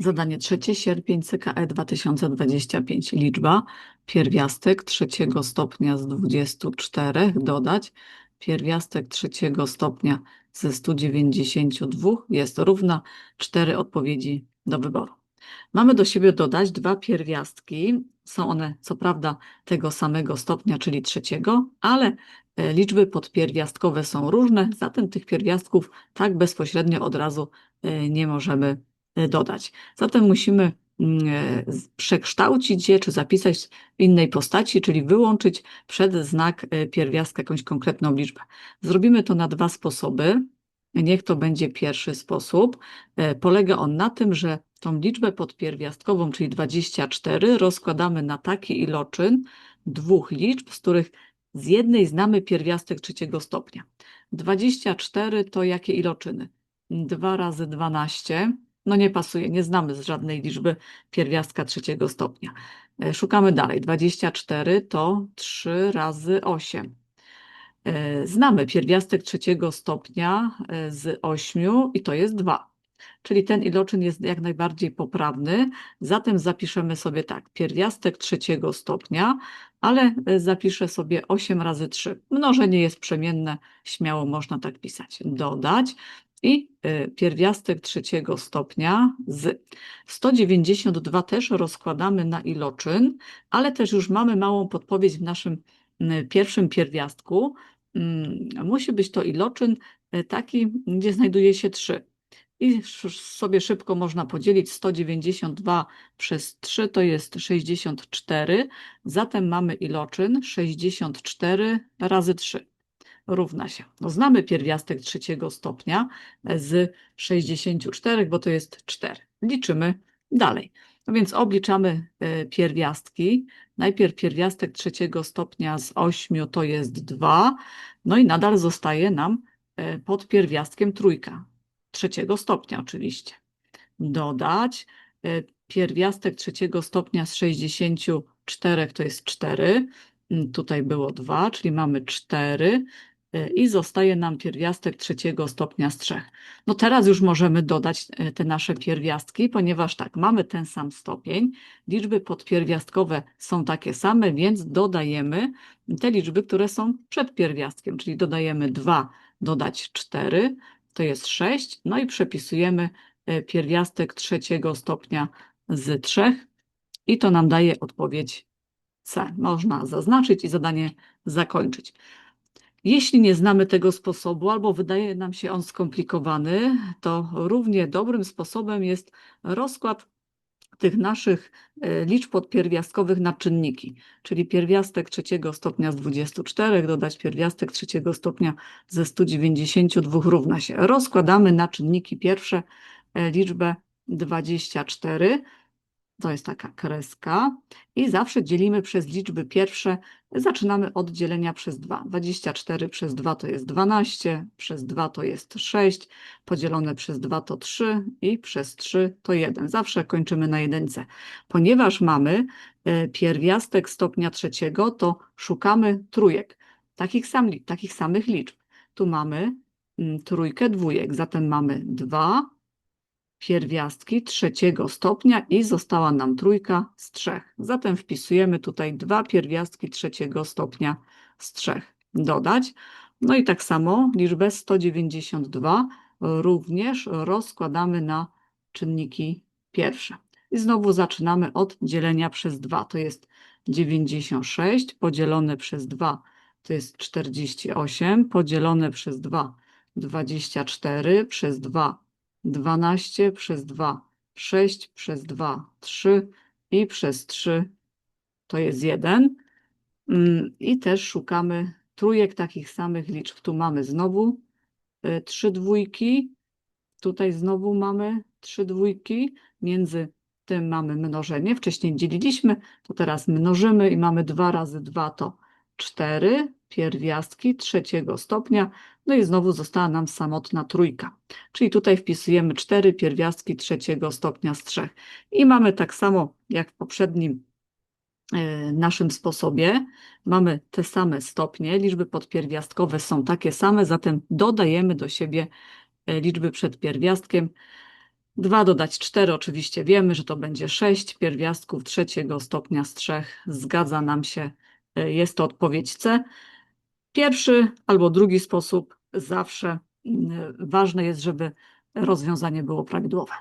Zadanie trzecie, sierpień, CKE 2025. Liczba pierwiastek trzeciego stopnia z 24 dodać pierwiastek trzeciego stopnia ze 192 jest równa 4 odpowiedzi do wyboru. Mamy do siebie dodać dwa pierwiastki. Są one co prawda tego samego stopnia, czyli trzeciego, ale e, liczby podpierwiastkowe są różne, zatem tych pierwiastków tak bezpośrednio od razu e, nie możemy dodać. Zatem musimy mm, e, przekształcić je, czy zapisać w innej postaci, czyli wyłączyć przed znak e, pierwiastka jakąś konkretną liczbę. Zrobimy to na dwa sposoby. Niech to będzie pierwszy sposób. E, Polega on na tym, że tą liczbę podpierwiastkową, czyli 24, rozkładamy na taki iloczyn dwóch liczb, z których z jednej znamy pierwiastek trzeciego stopnia. 24 to jakie iloczyny? 2 razy 12. No nie pasuje, nie znamy z żadnej liczby pierwiastka trzeciego stopnia. E, Szukamy dalej. 24 to 3 razy 8. E, Znamy pierwiastek trzeciego stopnia e, z 8 i to jest 2. Czyli ten iloczyn jest jak najbardziej poprawny. Zatem zapiszemy sobie tak, pierwiastek trzeciego stopnia, ale zapiszę sobie 8 razy 3. Mnożenie jest przemienne, śmiało można tak pisać. Dodać i e, pierwiastek trzeciego stopnia z 192 też rozkładamy na iloczyn, ale też już mamy małą podpowiedź w naszym m, pierwszym pierwiastku. Mm, Musi być to iloczyn e, taki, gdzie znajduje się 3. I sobie szybko można podzielić 192 przez 3 to jest 64. Zatem mamy iloczyn 64 razy 3 równa się. No znamy pierwiastek trzeciego stopnia z 64, bo to jest 4. Liczymy dalej. No więc obliczamy e, pierwiastki. Najpierw pierwiastek trzeciego stopnia z 8 to jest 2. No i nadal zostaje nam e, pod pierwiastkiem trójka trzeciego stopnia oczywiście. Dodać e, pierwiastek trzeciego stopnia z 64 to jest 4. Mm, Tutaj było 2, czyli mamy 4 e, i zostaje nam pierwiastek trzeciego stopnia z 3. No teraz już możemy dodać e, te nasze pierwiastki, ponieważ tak, mamy ten sam stopień, liczby podpierwiastkowe są takie same, więc dodajemy te liczby, które są przed pierwiastkiem, czyli dodajemy 2, dodać 4, to jest 6, no i przepisujemy e, pierwiastek trzeciego stopnia z 3 i to nam daje odpowiedź C. Można zaznaczyć i zadanie zakończyć. Jeśli nie znamy tego sposobu albo wydaje nam się on skomplikowany, to równie dobrym sposobem jest rozkład tych naszych e, liczb podpierwiastkowych na czynniki, czyli pierwiastek trzeciego stopnia z 24 dodać pierwiastek trzeciego stopnia ze 192 równa się. Rozkładamy na czynniki pierwsze e, liczbę 24, to jest taka kreska i zawsze dzielimy przez liczby pierwsze, zaczynamy od dzielenia przez 2. 24 przez 2 to jest 12, przez 2 to jest 6, podzielone przez 2 to 3 i przez 3 to 1. Zawsze kończymy na jedynce. Ponieważ mamy e, pierwiastek stopnia trzeciego, to szukamy trójek, takich, sam, takich samych liczb. Tu mamy mm, trójkę dwójek, zatem mamy 2 pierwiastki trzeciego stopnia i została nam trójka z trzech. Zatem wpisujemy tutaj dwa pierwiastki trzeciego stopnia z trzech. Dodać. No i tak samo liczbę 192 również rozkładamy na czynniki pierwsze. I znowu zaczynamy od dzielenia przez 2. To jest 96 podzielone przez 2 to jest 48 podzielone przez 2 24 przez 2 12 przez 2, 6 przez 2, 3 i przez 3 to jest 1. I też szukamy trójek takich samych liczb. Tu mamy znowu y, trzy dwójki, tutaj znowu mamy trzy dwójki, między tym mamy mnożenie. Wcześniej dzieliliśmy, to teraz mnożymy i mamy 2 razy 2 to 4 pierwiastki trzeciego stopnia. No i znowu została nam samotna trójka. Czyli tutaj wpisujemy 4 pierwiastki trzeciego stopnia z 3. I mamy tak samo jak w poprzednim e, naszym sposobie. Mamy te same stopnie, liczby podpierwiastkowe są takie same, zatem dodajemy do siebie e, liczby przed pierwiastkiem. 2 dodać 4, oczywiście wiemy, że to będzie 6 pierwiastków trzeciego stopnia z 3. Zgadza nam się, y, jest to odpowiedź C. Pierwszy albo drugi sposób zawsze y, ważne jest, żeby rozwiązanie było prawidłowe.